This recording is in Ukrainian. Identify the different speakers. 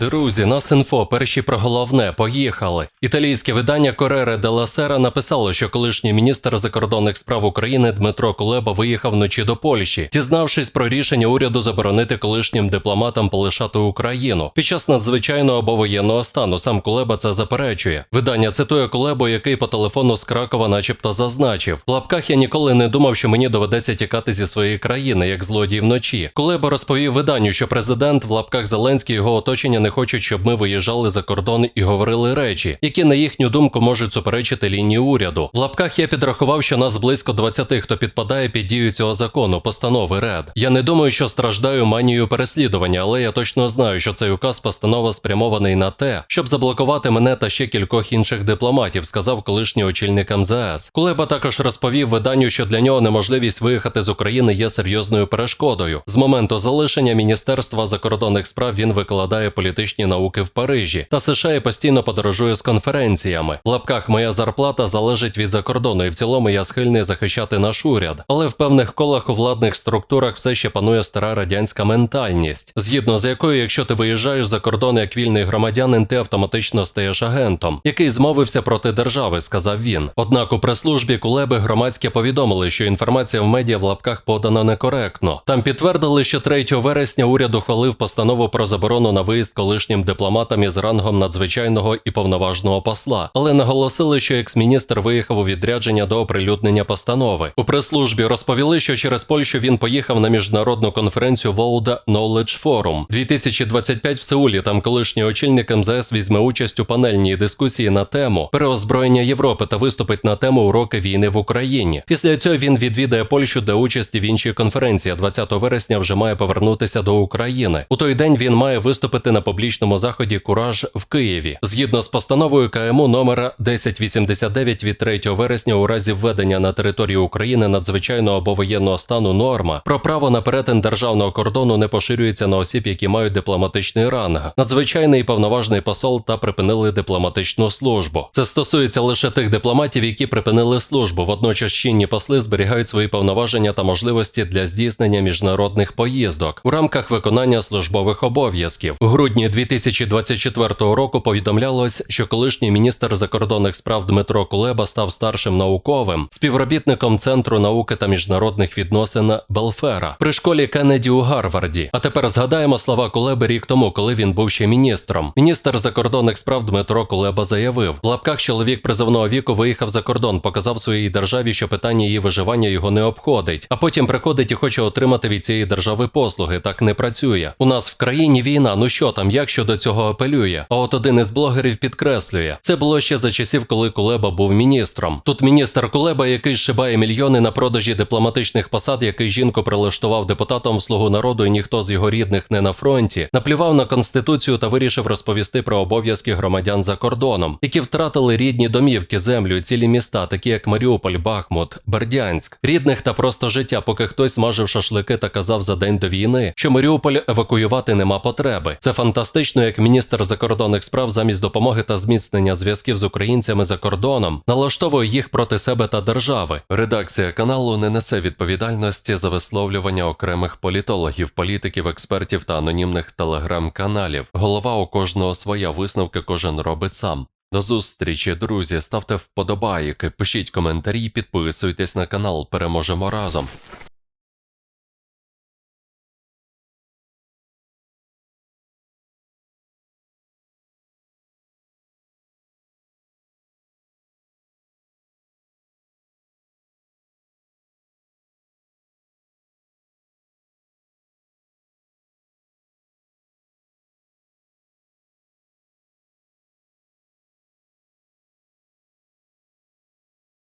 Speaker 1: Друзі, нас інфо, перші про головне, поїхали. Італійське видання Корере де Сера написало, що колишній міністр закордонних справ України Дмитро Кулеба виїхав вночі до Польщі, дізнавшись про рішення уряду заборонити колишнім дипломатам полишати Україну. Під час надзвичайного або воєнного стану сам Кулеба це заперечує. Видання цитує Кулебу, який по телефону з Кракова, начебто, зазначив: в лапках я ніколи не думав, що мені доведеться тікати зі своєї країни, як злодій вночі. Кулеба розповів виданню, що президент в лапках Зеленський його оточення не хочуть, щоб ми виїжджали за кордон і говорили речі, які на їхню думку можуть суперечити лінії уряду. В лапках я підрахував, що нас близько 20, хто підпадає під дію цього закону, постанови РЕД. Я не думаю, що страждаю манією переслідування, але я точно знаю, що цей указ постанова спрямований на те, щоб заблокувати мене та ще кількох інших дипломатів, сказав колишній очільник МЗС. Кулеба також розповів виданню, що для нього неможливість виїхати з України є серйозною перешкодою. З моменту залишення Міністерства закордонних справ він викладає політичні науки в Парижі та США і постійно подорожує з конференціями. В лапках моя зарплата залежить від закордону, і в цілому я схильний захищати наш уряд. Але в певних колах у владних структурах все ще панує стара радянська ментальність, згідно з якою, якщо ти виїжджаєш за кордон як вільний громадянин, ти автоматично стаєш агентом, який змовився проти держави, сказав він. Однак у прес-службі Кулеби громадське повідомили, що інформація в медіа в лапках подана некоректно. Там підтвердили, що 3 вересня уряд ухвалив постанову про заборону на виїзд колишнім дипломатам із рангом надзвичайного і повноважного посла, але наголосили, що екс-міністр виїхав у відрядження до оприлюднення постанови. У прес-службі розповіли, що через Польщу він поїхав на міжнародну конференцію World Knowledge Forum 2025 в Сеулі. Там колишній очільник МЗС візьме участь у панельній дискусії на тему переозброєння Європи та виступить на тему уроки війни в Україні. Після цього він відвідає Польщу, де участі в іншій конференції. а 20 вересня вже має повернутися до України. У той день він має виступити на публічному заході Кураж в Києві. Згідно з постановою КМУ номера 1089 від 3 вересня, у разі введення на територію України надзвичайного або воєнного стану норма про право на перетин державного кордону не поширюється на осіб, які мають дипломатичний ранг, надзвичайний повноважний посол та припинили дипломатичну службу. Це стосується лише тих дипломатів, які припинили службу. Водночас чинні посли зберігають свої повноваження та можливості для здійснення міжнародних поїздок у рамках виконання службових обов'язків. У грудні 2024 року повідомлялось, що колишній міністр закордонних справ Дмитро Кулеба став старшим науковим співробітником Центру науки та міжнародних відносин Белфера при школі Кеннеді у Гарварді. А тепер згадаємо слова Кулеби рік тому, коли він був ще міністром. Міністр закордонних справ Дмитро Кулеба заявив: в лапках чоловік призовного віку виїхав за кордон, показав своїй державі, що питання її виживання його не обходить, а потім приходить і хоче отримати від цієї держави послуги. Так не працює. У нас в країні війна. Ну що там, як щодо цього апелює? А от один із блогерів підкреслює, це було ще за часів, коли Кулеба був міністром. Тут міністр Кулеба, який шибає мільйони на продажі дипломатичних посад, який жінку прилаштував депутатом в слугу народу, і ніхто з його рідних не на фронті, наплював на конституцію та вирішив розповісти про обов'язки громадян за кордоном, які втратили рідні домівки, землю, цілі міста, такі як Маріуполь, Бахмут, Бердянськ, рідних та просто життя, поки хтось смажив шашлики та казав за день до війни, що Маріуполь евакуювати нема потреби. Це фантастично, як міністр закордонних справ замість допомоги та зміцнення зв'язків з українцями за кордоном налаштовує їх проти себе та держави. Редакція каналу не несе відповідальності за висловлювання окремих політологів, політиків, експертів та анонімних телеграм-каналів. Голова у кожного своя висновки кожен робить сам. До зустрічі, друзі. Ставте вподобайки, пишіть коментарі, підписуйтесь на канал. Переможемо разом.